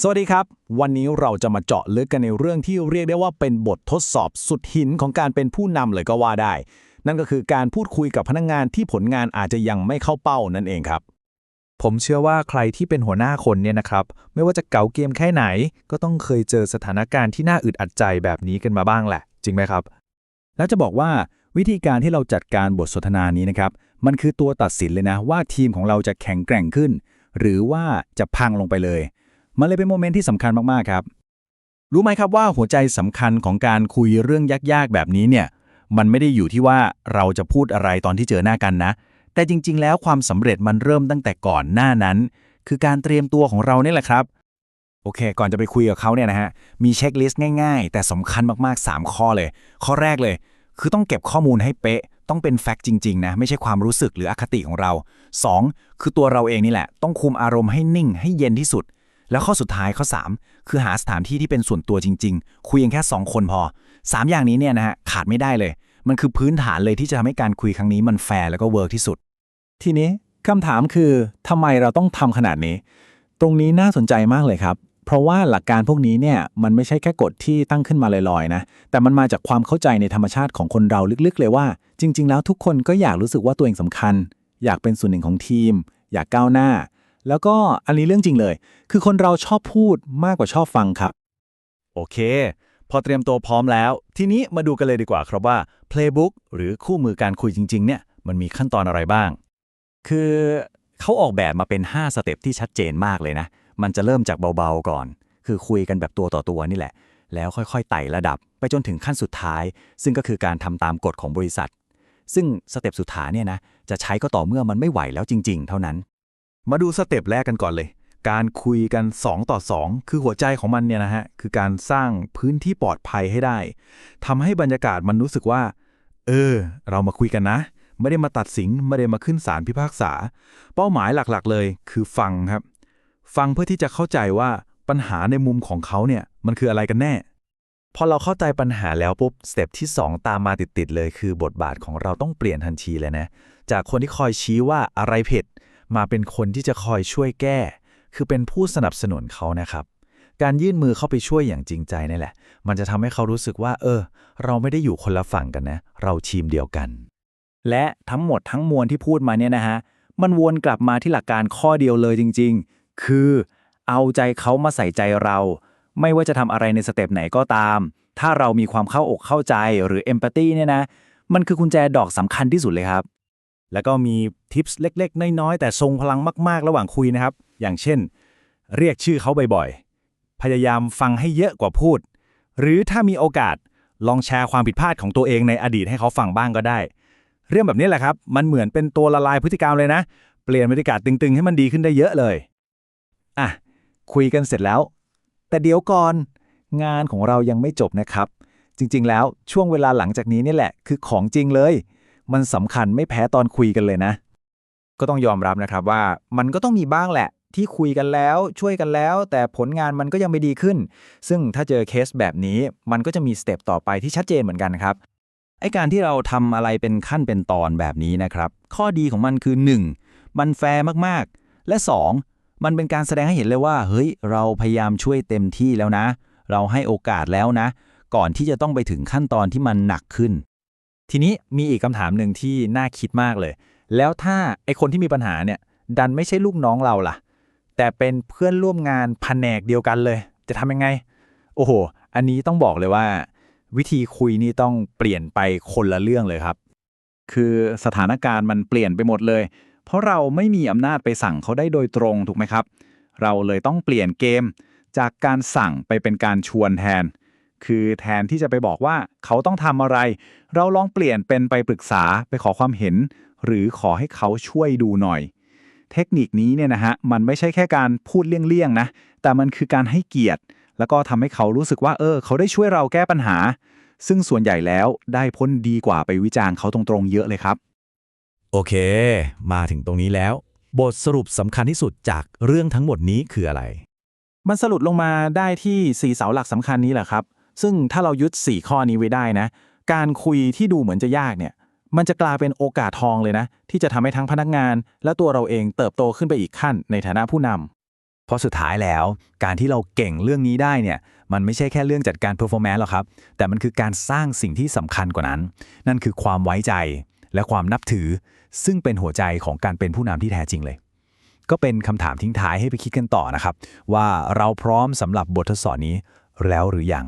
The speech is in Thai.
สวัสดีครับ วันนี้เราจะมาเจาะลึกกันในเรื่องที่เรียกได้ว่าเป็นบททดสอบสุดหินของการเป็นผู้นำเลยก็ว่าได้ นั่นก็คือการพูดคุยกับพนักงานที่ผลงานอาจจะยังไม่เข้าเป้านั่นเองครับ ผมเชื่อว่าใครที่เป็นหัวหน้าคนเนี่ยนะครับ ไม่ว่าจะเก๋าเกมแค่ไหน ก็ต้องเคยเจอสถานการณ์ที่น่าอึดอัดใจแบบนี้กันมาบ้างแหละ จริงไหมครับ แล้วจะบอกว่าวิธีการที่เราจัดการบทสนทนานี้นะครับ มันคือตัวตัดสินเลยนะว่าทีมของเราจะแข็งแกร่งขึ้น หรือว่าจะพังลงไปเลย มันเลยเป็นโมเมนต์ที่สำคัญมากๆครับ รู้ไหมครับว่าหัวใจสำคัญของการคุยเรื่องยากๆแบบนี้เนี่ย มันไม่ได้อยู่ที่ว่าเราจะพูดอะไรตอนที่เจอหน้ากันนะ แต่จริง ๆ แล้วความสำเร็จมันเริ่มตั้งแต่ก่อนหน้านั้น คือการเตรียมตัวของเราเนี่ยแหละครับโอเค ก่อนจะไปคุยกับเขาเนี่ยนะฮะ มีเช็คลิสต์ง่ายๆ แต่สำคัญมากๆ 3 ข้อเลย ข้อแรกเลย คือต้องเก็บข้อมูลให้เป๊ะ ต้องเป็นแฟกต์จริงๆนะ ไม่ใช่ความรู้สึกหรืออคติของเรา 2. คือตัวเราเองนี่แหละ ต้องคุมอารมณ์ให้นิ่งให้เย็นที่สุด แล้วข้อสุดท้ายข้อ 3 คือหาสถานที่ที่เป็นส่วนตัวจริง ๆ คุยกันแค่ 2 คนพอ 3 อย่างนี้เนี่ยนะฮะขาดไม่ได้เลย มันคือพื้นฐานเลยที่จะทำให้การคุยครั้งนี้มันแฟร์แล้วก็เวิร์กที่สุด ทีนี้คำถามคือทำไมเราต้องทำขนาดนี้ ตรงนี้น่าสนใจมากเลยครับ เพราะว่าหลักการพวกนี้เนี่ยมันไม่ใช่แค่กฎที่ตั้งขึ้นมาลอยๆนะ แต่มันมาจากความเข้าใจในธรรมชาติของคนเราลึกๆ เลยว่า จริง ๆ แล้วทุกคนก็อยากรู้สึกว่าตัวเองสำคัญ อยากเป็นส่วนหนึ่งของทีม อยากก้าวหน้า แล้วก็อันนี้เรื่องจริงเลย คือคนเราชอบพูดมากกว่าชอบฟังครับ โอเค พอเตรียมตัวพร้อมแล้ว ทีนี้มาดูกันเลยดีกว่าครับว่า Playbook หรือคู่มือการคุยจริง ๆ เนี่ย มันมีขั้นตอนอะไรบ้าง คือเขาออกแบบมาเป็น 5 สเต็ปที่ชัดเจนมากเลยนะ มันจะเริ่มจากเบาๆก่อน คือคุยกันแบบตัวต่อตัวนี่แหละ แล้วค่อยๆไต่ระดับ ไปจนถึงขั้นสุดท้าย ซึ่งก็คือการทำตามกฎของบริษัท ซึ่งสเต็ปสุดท้ายเนี่ยนะ จะใช้ก็ต่อเมื่อมันไม่ไหวแล้วจริง ๆ เท่านั้น มาดูสเต็ปแรกกันก่อนเลย การคุยกัน 2 ต่อ 2 คือหัวใจของมันเนี่ยนะฮะ คือการสร้างพื้นที่ปลอดภัยให้ได้ทำให้บรรยากาศมันรู้สึกว่า เออ เรามาคุยกันนะ ไม่ได้มาตัดสิน ไม่ได้มาขึ้นศาลพิพากษา เป้าหมายหลักๆ เลยคือฟังครับ ฟังเพื่อที่จะเข้าใจว่าปัญหาในมุมของเขาเนี่ยมันคืออะไรกันแน่ พอเราเข้าใจปัญหาแล้วปุ๊บสเต็ปที่ 2 ตามมาติดๆเลย คือบทบาทของเราต้องเปลี่ยนทันทีเลยนะ จากคนที่คอยชี้ว่าอะไรผิด มาเป็นคนที่จะคอยช่วยแก้ คือเป็นผู้สนับสนุนเขานะครับ การยื่นมือเข้าไปช่วยอย่างจริงใจนี่แหละ มันจะทำให้เขารู้สึกว่า เออ เราไม่ได้อยู่คนละฝั่งกันนะ เราทีมเดียวกัน และทั้งหมดทั้งมวลที่พูดมาเนี่ยนะฮะ มันวนกลับมาที่หลักการข้อเดียวเลยจริง ๆ คือ เอาใจเขามาใส่ใจเรา ไม่ว่าจะทำอะไรในสเต็ปไหนก็ตาม ถ้าเรามีความเข้าอกเข้าใจหรือเอมพัตตีเนี่ยนะ มันคือกุญแจดอกสำคัญที่สุดเลยครับ แล้วก็มีทิปส์เล็ก ๆ น้อย ๆ แต่ทรงพลังมาก ๆ ระหว่างคุยนะครับ อย่างเช่น เรียกชื่อเขาบ่อยๆ พยายามฟังให้เยอะกว่าพูด หรือถ้ามีโอกาสลองแชร์ความผิดพลาดของตัวเองในอดีตให้เขาฟังบ้างก็ได้ เรื่องแบบนี้แหละครับ มันเหมือนเป็นตัวละลายพฤติกรรมเลยนะ เปลี่ยนบรรยากาศตึง ๆ ให้มันดีขึ้นได้เยอะเลย อะ คุยกันเสร็จแล้ว แต่เดี๋ยวก่อน งานของเรายังไม่จบนะครับ จริง ๆ แล้วช่วงเวลาหลังจากนี้นี่แหละ คือของจริงเลย มันสำคัญไม่แพ้ตอนคุยกันเลยนะ ก็ต้องยอมรับนะครับว่ามันก็ต้องมีบ้างแหละ ที่คุยกันแล้วช่วยกันแล้ว แต่ผลงานมันก็ยังไม่ดีขึ้น ซึ่งถ้าเจอเคสแบบนี้ มันก็จะมีสเต็ปต่อไปที่ชัดเจนเหมือนกันครับไอการที่เราทำอะไรเป็นขั้นเป็นตอนแบบนี้นะครับ ข้อดีของมันคือ 1. มันแฟร์มากๆ และ 2. มันเป็นการแสดงให้เห็นเลยว่า เฮ้ย เราพยายามช่วยเต็มที่แล้วนะ เราให้โอกาสแล้วนะ ก่อนที่จะต้องไปถึงขั้นตอนที่มันหนักขึ้น ทีนี้มีอีกคำถามหนึ่งที่น่าคิดมากเลย แล้วถ้าไอคนที่มีปัญหาเนี่ย ดันไม่ใช่ลูกน้องเราล่ะ แต่เป็นเพื่อนร่วมงานแผนกเดียวกันเลย จะทำยังไง โอ้โห อันนี้ต้องบอกเลยว่า วิธีคุยนี่ต้องเปลี่ยนไปคนละเรื่องเลยครับ คือสถานการณ์มันเปลี่ยนไปหมดเลย เพราะเราไม่มีอำนาจไปสั่งเขาได้โดยตรงถูกไหมครับ เราเลยต้องเปลี่ยนเกม จากการสั่งไปเป็นการชวนแทน คือแทนที่จะไปบอกว่าเขาต้องทำอะไร เราลองเปลี่ยนเป็นไปปรึกษาไปขอความเห็น หรือขอให้เขาช่วยดูหน่อย เทคนิคนี้เนี่ยนะฮะมันไม่ใช่แค่การพูดเลี่ยงๆนะ แต่มันคือการให้เกียรติ แล้วก็ทำให้เขารู้สึกว่าเออ เขาได้ช่วยเราแก้ปัญหา ซึ่งส่วนใหญ่แล้วได้พ้นดีกว่าไปวิจารณ์เขาตรงๆ เยอะเลยครับ โอเค มาถึงตรงนี้แล้ว บทสรุปสำคัญที่สุดจากเรื่องทั้งหมดนี้คืออะไร มันสรุปลงมาได้ที่ 4 เสาหลักสำคัญนี้แหละครับ ซึ่งถ้าเรายึด 4 ข้อนี้ไว้ได้นะ การคุยที่ดูเหมือนจะยากเนี่ย มันจะกลายเป็นโอกาสทองเลยนะ ที่จะทำให้ทั้งพนักงาน และตัวเราเองเติบโตขึ้นไปอีกขั้นในฐานะผู้นำพราะสุดท้ายแล้ว การที่เราเก่งเรื่องนี้ได้เนี่ย มันไม่ใช่แค่เรื่องจัดการ performance หรอกครับ แต่มันคือการสร้างสิ่งที่สำคัญกว่านั้น นั่นคือความไว้ใจและความนับถือ ซึ่งเป็นหัวใจของการเป็นผู้นำที่แท้จริงเลยก็เป็นคำถามทิ้งท้ายให้ไปคิดกันต่อนะครับ ว่าเราพร้อมสำหรับบททดสอบนี้แล้วหรือยัง